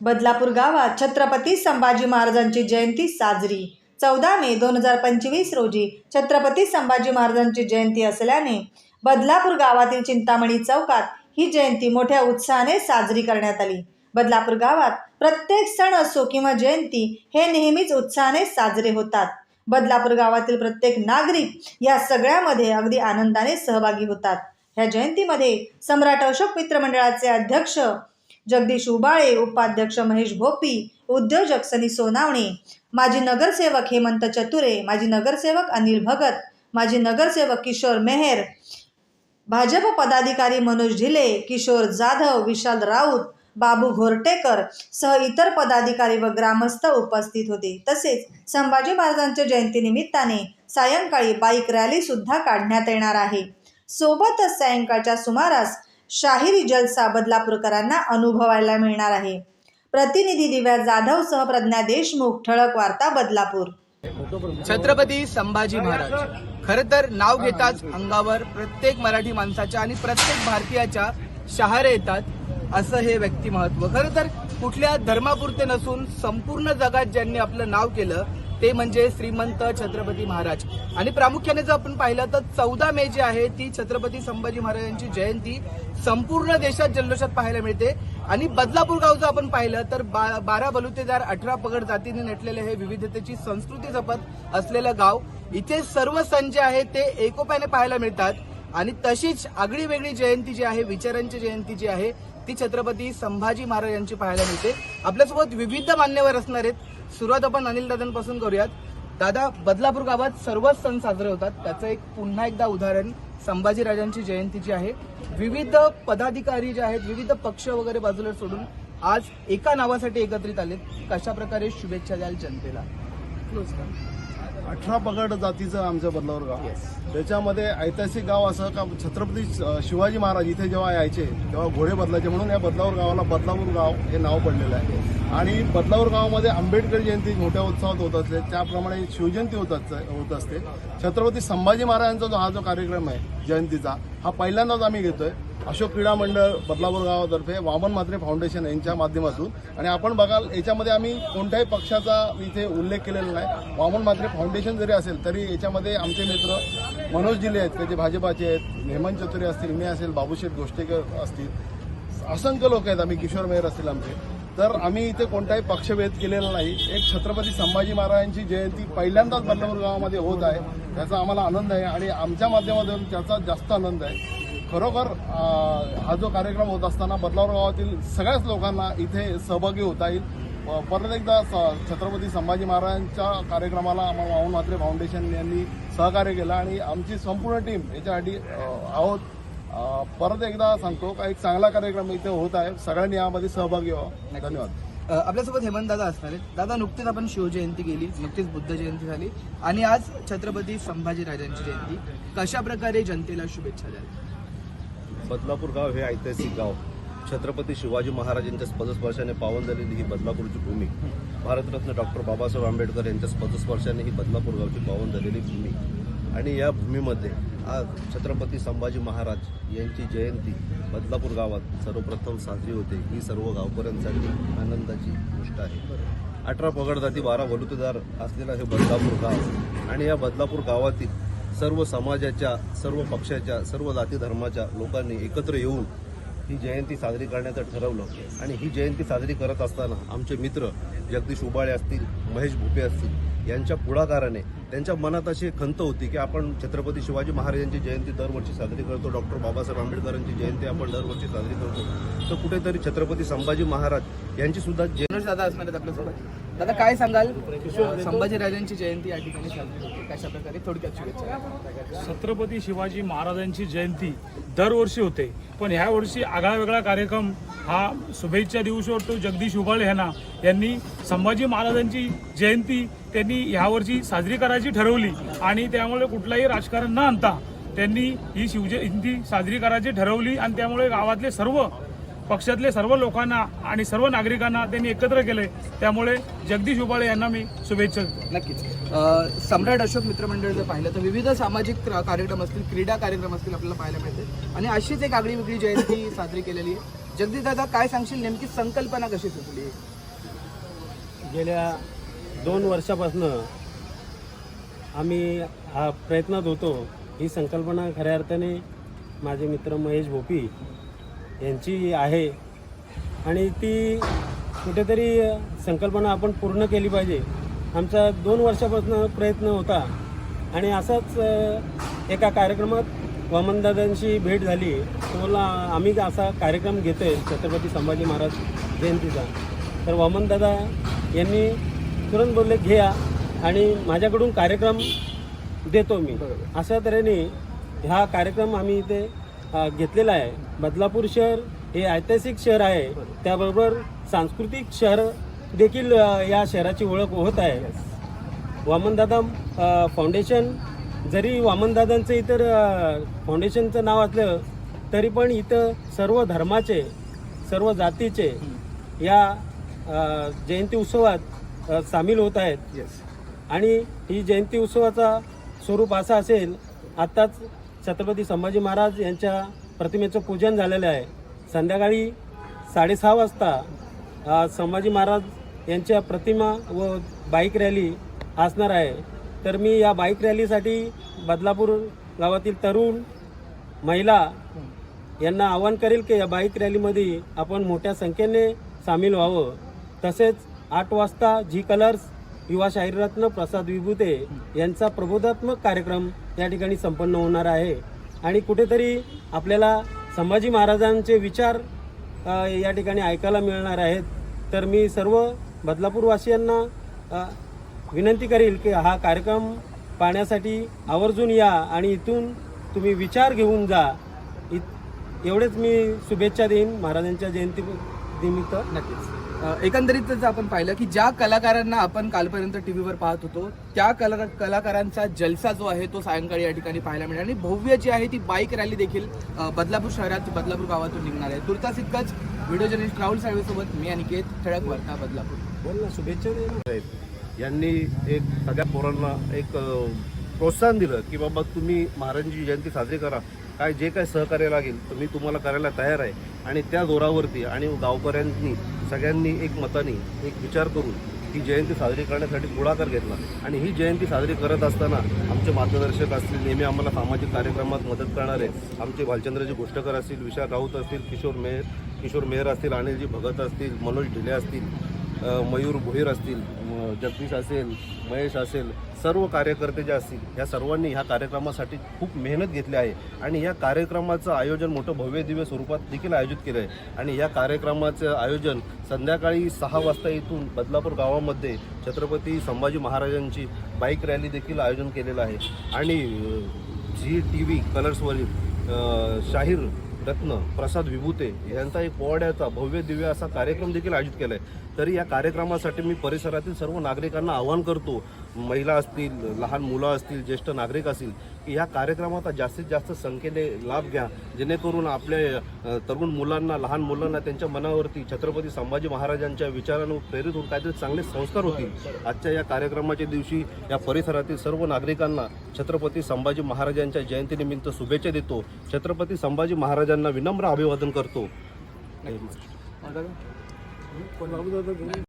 बदलापूर गावात छत्रपती संभाजी महाराजांची जयंती साजरी. चौदा मे दोन हजार पंचवीस रोजी छत्रपती संभाजी महाराजांची जयंती असल्याने बदलापूर गावातील चिंतामणी चौकात ही जयंती मोठ्या उत्साहाने साजरी करण्यात आली. बदलापूर गावात प्रत्येक सण असो किंवा जयंती हे नेहमीच उत्साहाने साजरे होतात. बदलापूर गावातील प्रत्येक नागरिक या सगळ्यामध्ये अगदी आनंदाने सहभागी होतात. ह्या जयंतीमध्ये सम्राट अशोक मित्र मंडळाचे अध्यक्ष जगदीश उबाळे उपाध्यक्ष महेश भोपी उद्योजक सनी सोनावणे माजी नगरसेवक हेमंत चतुरे माजी नगरसेवक अनिल भगत माजी नगरसेवक किशोर मेहेर भाजप पदाधिकारी मनोज ढिले किशोर जाधव विशाल राऊत बाबू घोरटेकर सह इतर पदाधिकारी व ग्रामस्थ उपस्थित होते. तसेच संभाजी महाराजांच्या जयंतीनिमित्ताने सायंकाळी बाईक रॅली सुद्धा काढण्यात येणार आहे. सोबतच सायंकाळच्या सुमारास शाहिरी जलसा बदलापूरकरांना अनुभवायला मिळणार आहे. प्रतिनिधी दिव्या जाधव सह प्रज्ञा देशमुख ठळक वार्ता बदलापूर. छत्रपती संभाजी महाराज. खर तर नाव घेताच अंगावर प्रत्येक मराठी माणसाच्या आणि प्रत्येक भारतीयाच्या शहारे येतात असं हे व्यक्तिमहत्व. खरं तर कुठल्या धर्मापुरते नसून संपूर्ण जगात ज्यांनी आपलं नाव केलं ते म्हणजे श्रीमंत छत्रपती महाराज. आणि प्रामुख्याने जर आपण पाहिलं तर चौदा मे जी आहे ती छत्रपती संभाजी महाराजांची जयंती संपूर्ण देशात जल्लोषात पाहायला मिळते. आणि बदलापूर गाव जर आपण पाहिलं तर बा, बारा बलुतेदार अठरा पगड जातीने नटलेले हे विविधतेची संस्कृती जपत असलेलं गाव. इथे सर्व सण जे आहे ते एकोप्याने पाहायला मिळतात. आणि तशीच आगळी वेगळी जयंती जी आहे विचारांची जयंती जी आहे ती छत्रपती संभाजी महाराज यांची पाहायला मिळते. आपल्यासोबत विविध मान्यवर असणार आहेत. सुरुवात आपण अनिल दादांपासून करूयात. दादा बदलापूर गावात सर्वच सण साजरे होतात. त्याचं एक पुन्हा एकदा उदाहरण संभाजीराजांची जयंती जी आहे. विविध पदाधिकारी जे आहेत विविध पक्ष वगैरे बाजूला सोडून आज एका नावासाठी एकत्रित आलेत. कशा प्रकारे शुभेच्छा द्याल जनतेला? अठरा पगड जातीचं आमचं बदलावर गाव. त्याच्यामध्ये ऐतिहासिक गाव असं का छत्रपती शिवाजी महाराज इथे जेव्हा यायचे तेव्हा घोडे बदलायचे. म्हणून या बदलापूर गावाला बदलापूर गाव हे नाव पडलेलं आहे. आणि बदलापूर गावामध्ये आंबेडकर जयंती मोठ्या उत्साहात होत असते. त्याप्रमाणे शिवजयंती होत होत असते. छत्रपती संभाजी महाराजांचा जो हा जो कार्यक्रम आहे जयंतीचा हा पहिल्यांदाच आम्ही घेतोय. अशोक क्रीडा मंडळ बदलापूर गावातर्फे वामन मात्रे फाउंडेशन यांच्या माध्यमातून. आणि आपण बघाल याच्यामध्ये आम्ही कोणत्याही पक्षाचा इथे उल्लेख केलेला नाही. वामन मात्रे फाउंडेशन जरी असेल तरी याच्यामध्ये आमचे मित्र मनोज जिल्हे आहेत ते जे भाजपाचे आहेत हेमंत चौधरी असतील मी असेल बाबूशेठ गोष्टेकर असतील असंख्य लोक आहेत आम्ही किशोर मेहर असतील आमचे. तर आम्ही इथे कोणताही पक्षभेद केलेला नाही. एक छत्रपती संभाजी महाराजांची जयंती पहिल्यांदाच बदलापूर गावामध्ये होत आहे त्याचा आम्हाला आनंद आहे. आणि आमच्या माध्यमातून त्याचा जास्त आनंद आहे. खरोखर हा जो कार्यक्रम होत असताना बदलापूर गावातील सगळ्याच लोकांना इथे सहभागी होता येईल. परत एकदा स- छत्रपती संभाजी महाराजांच्या कार्यक्रमाला आम्हाला वाहून म्हात्रे फाउंडेशन यांनी सहकार्य केलं आणि आमची संपूर्ण टीम याच्यासाठी आहोत. परत एकदा सांगतो का एक चांगला कार्यक्रम इथे होत आहे. सगळ्यांनी यामध्ये सहभागी व्हावं. धन्यवाद. आपल्यासोबत हेमंत दादा असणार आहेत. दादा नुकतीच आपण शिवजयंती केली. नुकतीच बुद्ध जयंती झाली. आणि आज छत्रपती संभाजी राजांची जयंती. कशा प्रकारे जनतेला शुभेच्छा द्याल? बदलापूर गाव हे ऐतिहासिक गाव. छत्रपती शिवाजी महाराजांच्या पदस्पर्शाने पावन झालेली ही बदलापूरची भूमी. भारतरत्न डॉक्टर बाबासाहेब आंबेडकर यांच्या पदस्पर्शाने ही बदलापूर गावची पावन झालेली भूमी. आणि या भूमीमध्ये आज छत्रपती संभाजी महाराज यांची जयंती बदलापूर गावात सर्वप्रथम साजरी होते. ही सर्व गावकऱ्यांसाठी आनंदाची गोष्ट आहे. अठरा पगड जाती बारा वलुतेदार असलेला हे बदलापूर गाव. आणि या बदलापूर गावातील सर्व समाजाच्या सर्व पक्षाच्या सर्व जाती धर्माच्या लोकांनी एकत्र येऊन ही जयंती साजरी करण्याचं ठरवलं. आणि ही जयंती साजरी करत असताना आमचे मित्र जगदीश उबाळे असतील महेश भुपे असतील यांच्या पुढाकाराने त्यांच्या मनात अशी खंत होती की आपण छत्रपती शिवाजी महाराजांची जयंती दरवर्षी साजरी करतो डॉक्टर बाबासाहेब आंबेडकरांची जयंती आपण दरवर्षी साजरी करतो. तर कुठेतरी छत्रपती संभाजी महाराज यांची सुद्धा जय मनोज दादा असणार आहेत आपल्यासोबत दादा काय सांगाल? संभाजी राजांची जयंती या ठिकाणी साजरी होते. कशा प्रकारे? थोडक्यात शुभेच्छा? छत्रपती शिवाजी महाराजांची जयंती दरवर्षी होते. पण ह्या वर्षी आगळा वेगळा कार्यक्रम हा शुभेच्छा देऊ शकतो. जगदीश उबाळे ह्यांना यांनी संभाजी महाराजांची जयंती त्यांनी ह्यावर्षी साजरी करायची ठरवली. आणि त्यामुळे कुठलाही राजकारण न आणता त्यांनी ही शिवजयंती साजरी करायची ठरवली. आणि त्यामुळे गावातले सर्व पक्षातले सर्व लोकांना आणि सर्व नागरिकांना त्यांनी एकत्र केले. त्यामुळे जगदीश उबाळे यांना मी शुभेच्छा देतो. नक्कीच. सम्राट अशोक मित्रमंडळ जर पाहिलं तर विविध सामाजिक कार्यक्रम असतील क्रीडा कार्यक्रम असतील आपल्याला पाहायला मिळते आणि अशीच एक आगळी वेगळी जयंती साजरी केलेली आहे. जगदीश दादा काय सांगशील? नेमकी संकल्पना कशी सुचली गेल्या दोन वर्षापासनं आम्ही हा प्रयत्नात होतो. ही संकल्पना खऱ्या अर्थाने माझे मित्र महेश भोपी यांची आहे. आणि ती कुठेतरी संकल्पना आपण पूर्ण केली पाहिजे. आमचा दोन वर्षापासून प्रयत्न होता. आणि असाच एका कार्यक्रमात वामनदादांची भेट झाली. तुम्हाला आम्ही असा कार्यक्रम घेतो आहे छत्रपती संभाजी महाराज जयंतीचा. तर वामनदादा यांनी तुरंत बोलले घ्या आणि माझ्याकडून कार्यक्रम देतो मी. अशा तऱ्हेने हा कार्यक्रम आम्ही इथे घेतलेला आहे. बदलापूर शहर हे ऐतिहासिक शहर आहे. त्याबरोबर सांस्कृतिक शहर देखील या शहराची ओळख होत आहे. वामनदादा फाउंडेशन जरी वामनदादांचं इतर फाउंडेशनचं नाव असलं तरी पण इथं सर्व धर्माचे सर्व जातीचे या जयंती उत्सवात सामील होत आहेत. आणि ही जयंती उत्सवाचा स्वरूप असा असेल आत्ताच छत्रपती संभाजी महाराज यांच्या प्रतिमेचं पूजन झालेलं आहे. संध्याकाळी साडेसहा वाजता संभाजी महाराज यांच्या प्रतिमा व बाईक रॅली असणार आहे. तर मी या बाईक रॅलीसाठी बदलापूर गावातील तरुण महिला यांना आवाहन करेल की या बाईक रॅलीमध्ये आपण मोठ्या संख्येने सामील व्हावं. तसेच आठ वाजता जी कलर्स युवा शाहीररत्न प्रसाद विभूते यांचा प्रबोधात्मक कार्यक्रम या ठिकाणी संपन्न होणार आहे. आणि कुठेतरी आपल्याला संभाजी महाराजांचे विचार या ठिकाणी ऐकायला मिळणार आहेत. तर मी सर्व बदलापूरवासियांना विनंती करेल की हा कार्यक्रम पाहण्यासाठी आवर्जून या आणि इथून तुम्ही विचार घेऊन जा. एवढेच मी शुभेच्छा देईन महाराजांच्या जयंती निमित्त. नक्कीच. अ, एकंदरीतच आपण पाहिलं की ज्या कलाकारांना आपण कालपर्यंत टीव्हीवर पाहत होतो त्या कला कलाकारांचा जलसा जो आहे तो सायंकाळी या ठिकाणी पाहायला मिळेल. आणि भव्य जी आहे ती बाईक रॅली देखील बदलापूर शहरात बदलापूर गावातून निघणार आहे. तुर्तास इतकंच व्हिडिओ जर्नलिस्ट राहुल साळवेसोबत मी अनिकेत ठळक वार्ता बदलापूर. बोल ना शुभेच्छा दे ना. आहेत यांनी एक सगळ्या पोरांना एक प्रोत्साहन दिलं की बाबा तुम्ही महाराजांची जयंती साजरी करा. काय जे काय सहकार्य लागेल तर मी तुम्हाला करायला तयार आहे. आणि त्या जोरावरती आणि गावकऱ्यांनी सगळ्यांनी एक मताने एक विचार करून ही जयंती साजरी करण्यासाठी पुढाकार घेतला. आणि ही जयंती साजरी करत असताना आमचे मार्गदर्शक असतील नेहमी आम्हाला सामाजिक कार्यक्रमात मदत करणारे आमचे भालचंद्रजी गोष्टकर असतील विशाल राऊत असतील किशोर मेहर किशोर मेहर असतील अनिलजी भगत असतील मनोज ढिले असतील मयूर भोईर असतील जगदीश असेल महेश असेल सर्व कार्यकर्ते जे असतील ह्या सर्वांनी ह्या कार्यक्रमासाठी खूप मेहनत घेतली आहे. आणि या कार्यक्रमाचं आयोजन मोठं भव्य दिव्य स्वरूपात देखील आयोजित केलं आहे आणि या कार्यक्रमाचं आयोजन संध्याकाळी सहा वाजता इथून बदलापूर गावामध्ये छत्रपती संभाजी महाराजांची बाईक रॅली देखील आयोजन केलेलं आहे. आणि झी टी व्ही कलर्सवरील शाहीर रत्न प्रसाद विभूते यांचा एक पोवाड्याचा भव्य दिव्य असा कार्यक्रम देखील आयोजित केला आहे तरी या कार्यक्रमासाठी मी परिसरातील सर्व नागरिकांना आवाहन करतो. महिला असतील लहान मुलं असतील ज्येष्ठ नागरिक असतील ह्या कार्यक्रमाचा जास्तीत जास्त संख्येने लाभ घ्या. जेणेकरून आपल्या तरुण मुलांना लहान मुलांना त्यांच्या मनावरती छत्रपती संभाजी महाराजांच्या विचारांवर प्रेरित होऊन काहीतरी चांगले संस्कार होतील. आजच्या या कार्यक्रमाच्या दिवशी या परिसरातील सर्व नागरिकांना छत्रपती संभाजी महाराजांच्या जयंतीनिमित्त शुभेच्छा देतो. छत्रपती संभाजी महाराजांना विनम्र अभिवादन करतो.